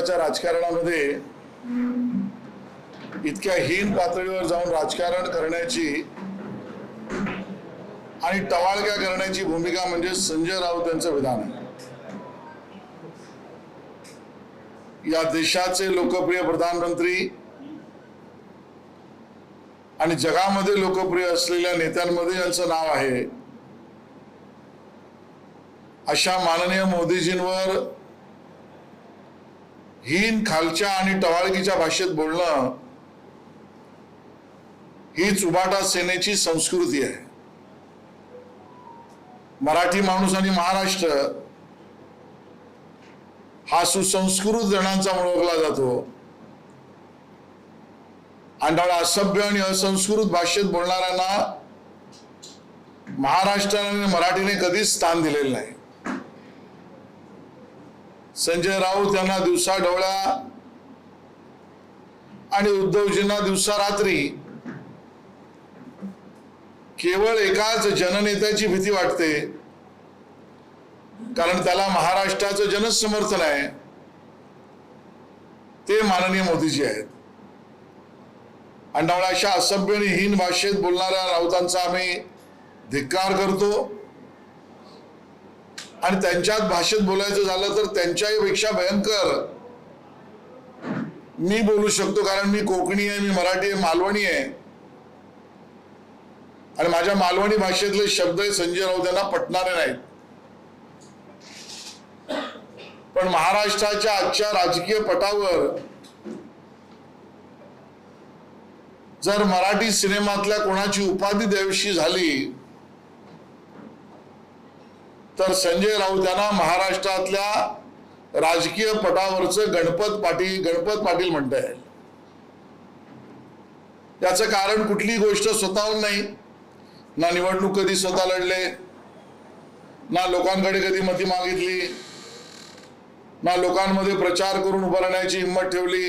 महाराष्ट्राच्या राजकारणामध्ये इतक्या हीन पातळीवर जाऊन राजकारण करण्याची आणि टवाळक्या करण्याची भूमिका म्हणजे संजय राऊत यांचं विधान आहे. या देशाचे लोकप्रिय प्रधानमंत्री आणि जगामध्ये लोकप्रिय असलेल्या नेत्यांमध्ये यांचं नाव आहे. अशा माननीय मोदीजींवर हीन खालच्या आणि टवाळकीच्या भाषेत बोलणं ही चुबाटा सेनेची संस्कृती आहे. मराठी माणूस आणि महाराष्ट्र हा सुसंस्कृत जणांचा ओळखला जातो. आणि असभ्य आणि असंस्कृत भाषेत बोलणाऱ्यांना महाराष्ट्राने मराठीने कधीच स्थान दिलेलं नाही. संजय राऊत यांना दिवसा डोळ्या आणि उद्धवजींना दिवसा रात्री केवळ एकाच जननेत्याची भीती वाटते. कारण त्याला महाराष्ट्राचं जनसमर्थन आहे. ते माननीय मोदीजी आहेत. आणि अशा असभ्य आणि हीन भाषेत बोलणाऱ्या राऊतांचा आम्ही धिक्कार करतो. आणि त्यांच्यात भाषेत बोलायचं झालं तर त्यांच्याही पेक्षा भयंकर. मी बोलू शकतो कारण मी कोकणी आहे मी मराठी आहे मालवणी आहे. आणि माझ्या मालवणी भाषेतले शब्द संजय राऊत यांना पटणारे नाहीत. पण महाराष्ट्राच्या आजच्या राजकीय पटावर जर मराठी सिनेमातल्या कोणाची उपाधी द्यावीशी झाली तर संजय राऊत यांना महाराष्ट्रातल्या राजकीय पटावरचं गणपत पाटील गणपत पाटील म्हणता येईल याचं कारण कुठली गोष्ट स्वतःहून नाही. ना निवडणूक कधी स्वतः लढले ना लोकांकडे कधी मती मागितली ना लोकांमध्ये प्रचार करून उभं राहण्याची हिंमत ठेवली.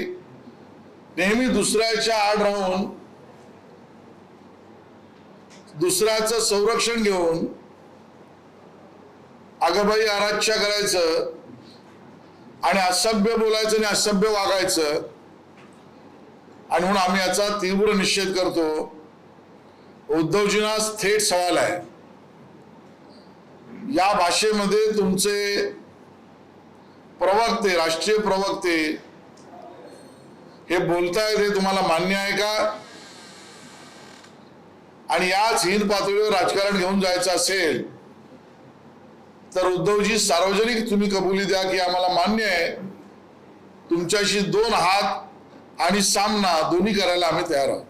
नेहमी दुसऱ्याच्या आड राहून दुसऱ्याचं संरक्षण घेऊन आगबाई आराध्या करायचं आणि असभ्य बोलायचं आणि असभ्य वागायचं. आणि म्हणून आम्ही याचा तीव्र निषेध करतो. उद्धवजींना थेट सवाल आहे. या भाषेमध्ये तुमचे प्रवक्ते राष्ट्रीय प्रवक्ते हे बोलतायत हे तुम्हाला मान्य आहे का? आणि याच हिंद पातळीवर राजकारण घेऊन जायचं असेल तर उद्धवजी सार्वजनिक तुम्ही कबुली द्या की आम्हाला मान्य आहे. तुमच्याशी दोन हात आणि सामना दोन्ही करायला आम्ही तयार आहोत.